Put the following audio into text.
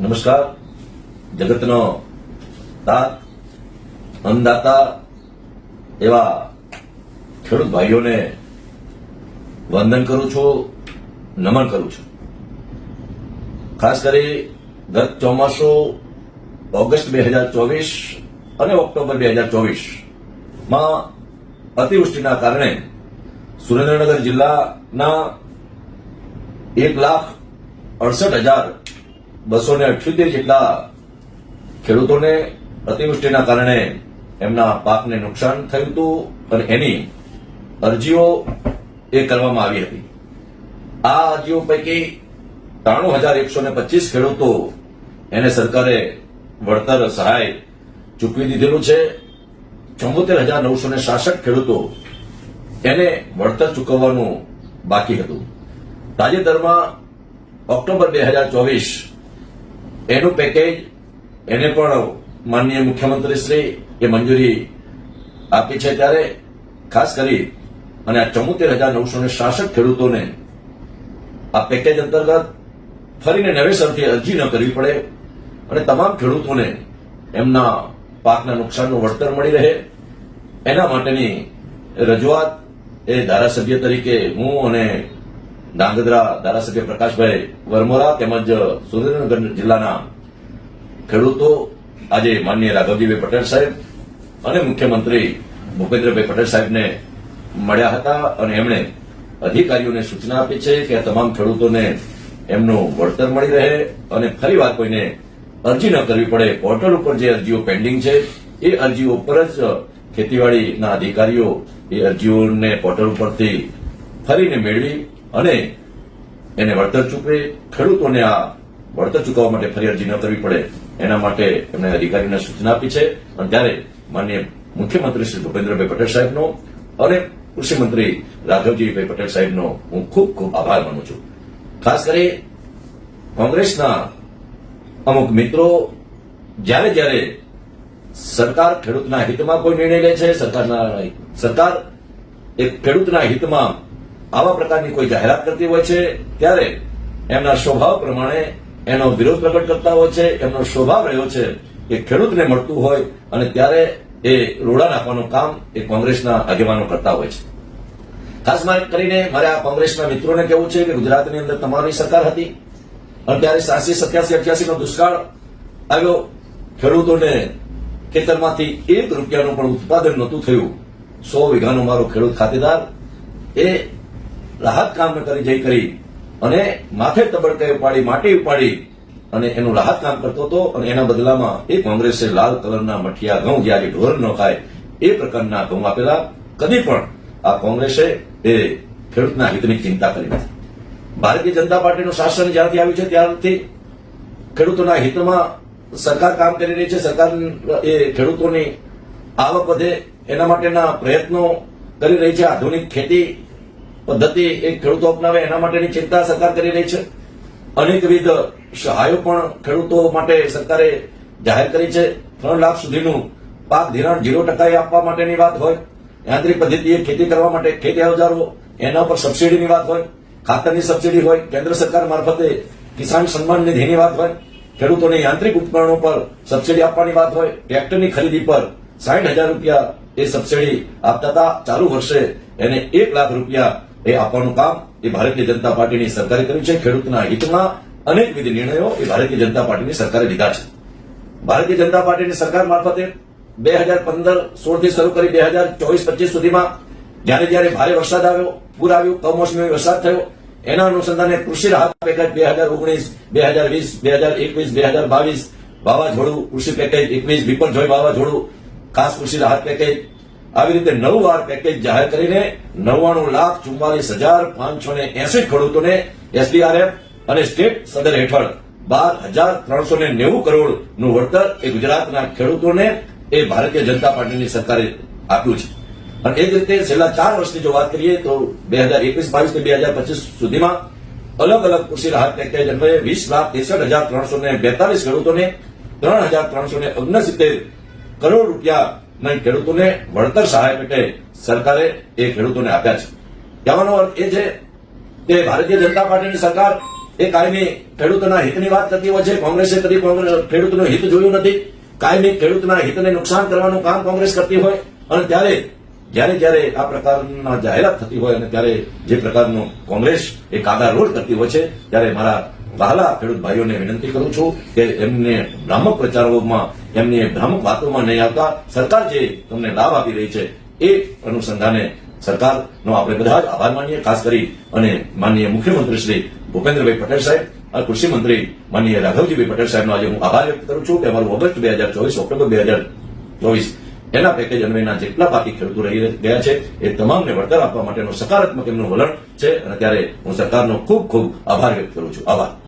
નમસ્કાર. જગતનો દાત, અન્નદાતા એવા ખેડૂત ભાઈઓને વંદન કરું છું, નમન કરું છું. ખાસ કરી ગત ચોમાસું ઓગસ્ટ બે હજાર ચોવીસ અને ઓક્ટોબર બે હજાર ચોવીસમાં અતિવૃષ્ટિના કારણે સુરેન્દ્રનગર જિલ્લાના એક લાખ અડસઠ હજાર બસો ને અઠ્યોતેર જેટલા ખેડૂતોને અતિવૃષ્ટિના કારણે એમના પાકને નુકસાન થયું હતું અને એની અરજીઓ એ કરવામાં આવી હતી. આ અરજીઓ પૈકી ત્રાણું હજાર એકસો ને પચીસ ખેડૂતો એને સરકારે વળતર સહાય ચૂકવી દીધેલું છે. ચોમોતેર હજાર નવસો ને સાસઠ ખેડૂતો એને વળતર ચૂકવવાનું બાકી હતું. તાજેતરમાં ઓક્ટોબર બે હજાર ચોવીસ એનું પેકેજ એને પણ માનનીય મુખ્યમંત્રી શ્રી એ મંજૂરી આપી છે ત્યારે ખાસ કરી અને આ ચૌતેર હજાર નવસો ને સાસઠ ખેડૂતોને આ પેકેજ અંતર્ગત ફરીને નવેસરથી અરજી ન કરવી પડે અને તમામ ખેડૂતોને એમના પાકના નુકસાનનું વળતર મળી રહે. એના માટેની રજૂઆત એ ધારાસભ્ય તરીકે હું અને ધાંગધ્રા ધારાસભ્ય પ્રકાશભાઈ વરમોરા તેમજ સુરેન્દ્રનગર જિલ્લાના ખેડૂતો, આજે માનનીય રાઘવજીભાઈ પટેલ સાહેબ અને મુખ્યમંત્રી ભૂપેન્દ્રભાઈ પટેલ સાહેબને મળ્યા હતા અને એમણે અધિકારીઓને સૂચના આપી છે કે આ તમામ ખેડૂતોને એમનું વળતર મળી રહે અને ફરી વાર કોઈને અરજી ન કરવી પડે, પોર્ટલ ઉપર જે અરજીઓ પેન્ડિંગ છે, એ અરજીઓ ઉપર જ ખેતીવાડીના અધિકારીઓ એ અરજીઓને પોર્ટલ ઉપરથી ફરીને મેળવી અને એને વળતર ચૂકવે. ખેડૂતોને આ વળતર ચૂકવવા માટે ફરિયાદ ન કરવી પડે. એના માટે એમણે અધિકારીને સૂચના આપી છે. અને ત્યારે માન્ય મુખ્યમંત્રી શ્રી ભૂપેન્દ્રભાઈ પટેલ સાહેબનો અને કૃષિમંત્રી રાઘવજીભાઈ પટેલ સાહેબનો હું ખૂબ ખૂબ આભાર માનું છું. ખાસ કરી કોંગ્રેસના અમુક મિત્રો જ્યારે જ્યારે સરકાર ખેડૂતના હિતમાં કોઈ નિર્ણય લે છે, સરકારના સરકાર એક ખેડૂતના હિતમાં આવા પ્રકારની કોઈ જાહેરાત કરતી હોય છે, ત્યારે એમના સ્વભાવ પ્રમાણે એનો વિરોધ પ્રગટ કરતા હોય છે, એમનો સ્વભાવ રહ્યો છે કે ખેડૂતને મળતું હોય અને ત્યારે એ રોડા નાખવાનું કામ એ કોંગ્રેસના આગેવાનો કરતા હોય છે. ખાસ કરીને મારે આ કોંગ્રેસના મિત્રોને કહેવું છે કે ગુજરાતની અંદર તમારી સરકાર હતી. અને ત્યારે સાસી સત્યાસી અઠ્યાસી નો દુષ્કાળ આવ્યો. ખેડૂતોને ખેતરમાંથી એક રૂપિયાનું પણ ઉત્પાદન નહોતું થયું. સો વીઘાનો મારો ખેડૂત ખાતેદાર એ રાહત કામ કરી જઈ કરી અને માથે તબડકે ઉપાડી, માટી ઉપાડી અને એનું રાહત કામ કરતો હતો અને એના બદલામાં એ કોંગ્રેસે લાલ કલરના મઠિયા ઘઉં જ્યારે ઢોર ન ખાય એ પ્રકારના ઘઉં આપેલા, કદી પણ આ કોંગ્રેસે એ ખેડૂતના હિતની ચિંતા કરી નથી. ભારતીય જનતા પાર્ટીનું શાસન જ્યારથી આવ્યું છે ત્યારથી ખેડૂતોના હિતમાં સરકાર કામ કરી રહી છે, સરકાર એ ખેડૂતોની આવક વધે એના માટેના પ્રયત્નો કરી રહી છે, આધુનિક ખેતી પદ્ધતિ એ ખેડૂતો અપનાવે એના માટેની ચિંતા સરકાર કરી રહી છે. અનેકવિધ સહાયો પણ ખેડૂતો માટે સરકારે જાહેર કરી છે. ત્રણ લાખ સુધીનું પાક ધિરાણ ઝીરો ટકાએ આપવા માટેની વાત હોય. યાંત્રિક પદ્ધતિએ ખેતી કરવા માટે ખેતી અવજારો એના ઉપર સબસિડીની વાત હોય. ખાતરની સબસિડી હોય. કેન્દ્ર સરકાર મારફતે કિસાન સન્માન નિધિની વાત હોય. ખેડૂતોને યાંત્રિક ઉપકરણો પર સબસિડી આપવાની વાત હોય. ટ્રેક્ટરની ખરીદી પર સાઠ હજાર રૂપિયા એ સબસિડી આપતા હતા. ચાલુ વર્ષે એને એક લાખ રૂપિયા એ આપવાનું કામ એ ભારતીય જનતા પાર્ટીની સરકારે કર્યું છે. ખેડૂતના હિતમાં અનેકવિધ નિર્ણયો એ ભારતીય જનતા પાર્ટીની સરકારે લીધા છે. ભારતીય જનતા પાર્ટીની સરકાર મારફતે બે હજાર પંદર સોળથી શરૂ કરી બે હજાર ચોવીસ પચીસ સુધીમાં જ્યારે જ્યારે ભારે વરસાદ આવ્યો, પૂર આવ્યું, કમોસમી વરસાદ થયો, એના અનુસંધાને કૃષિ રાહત પેકેજ બે હજાર ઓગણીસ, બે હજાર વીસ, બે હજાર એકવીસ, બે હજાર બાવીસ, વાવાઝોડું કૃષિ પેકેજ એકવીસ વિપલજોય વાવાઝોડું ખાસ કૃષિ રાહત પેકેજ આવી રીતે નવ વાર પેકેજ જાહેર કરીને નવ્વાણું લાખ ચુમ્માલીસ હજાર પાંચસો ને એસી ખેડૂતોને એસડીઆરએફ અને સ્ટેટ સદર હેઠળ બાર હજાર ત્રણસો ને નેવું કરોડનું વળતર એ ગુજરાતના ખેડૂતોને એ ભારતીય જનતા પાર્ટીની સરકારે આપ્યું છે. અને એ જ રીતે છેલ્લા ચાર વર્ષની જો વાત કરીએ તો બે હજાર એકવીસ, બાવીસથી બે હજાર પચીસ સુધીમાં અલગ અલગ કૃષિ રાહત પેકેજ અન્વયે વીસ લાખ ત્રેસઠ હજાર ત્રણસો ને બેતાલીસ ખેડૂતોને ત્રણ હજાર ત્રણસો ને ઓગણસિત્તેર કરોડ રૂપિયા ખેડૂતોને વળતર સહાય પેટે સરકારે એ ખેડૂતોને આપ્યા છે. કહેવાનો અર્થ એ છે કે ભારતીય જનતા પાર્ટીની સરકાર એ કાયમી ખેડૂતોના હિતની વાત કરતી હોય છે. કોંગ્રેસે કદી ખેડૂતનું હિત જોયું નથી. કાયમી ખેડૂતના હિતને નુકસાન કરવાનું કામ કોંગ્રેસ કરતી હોય અને ત્યારે, જ્યારે જ્યારે આ પ્રકારના જાહેરાત થતી હોય અને ત્યારે જે પ્રકારનું કોંગ્રેસ એ કાગા રોડ કરતી હોય છે, ત્યારે મારા વહાલા ખેડૂત ભાઈઓને વિનંતી કરું છું કે એમને ભ્રામક પ્રચારોમાં એમની ભ્રામક વાતોમાં નહીં આવતા. સરકાર જે તમને લાભ આપી રહી છે, એ અનુસંધાને સરકારનો આપણે બધા જ આભાર માનીએ, ખાસ કરી અને માનનીય મુખ્યમંત્રી શ્રી ભૂપેન્દ્રભાઈ પટેલ સાહેબ અને કૃષિ મંત્રી માનનીય રાઘવજીભાઈ પટેલ સાહેબનો આજે હું આભાર વ્યક્ત કરું છું કે અમારું ઓગસ્ટ બે હજાર ચોવીસ, ઓક્ટોબર બે હજાર ચોવીસ એના પેકેજ અન્વયના જેટલા બાકી ખેડૂતો રહી ગયા છે, એ તમામને વળતર આપવા માટેનું સકારાત્મક એમનું વલણ છે અને ત્યારે હું સરકારનો ખૂબ ખૂબ આભાર વ્યક્ત કરું છું. આભાર.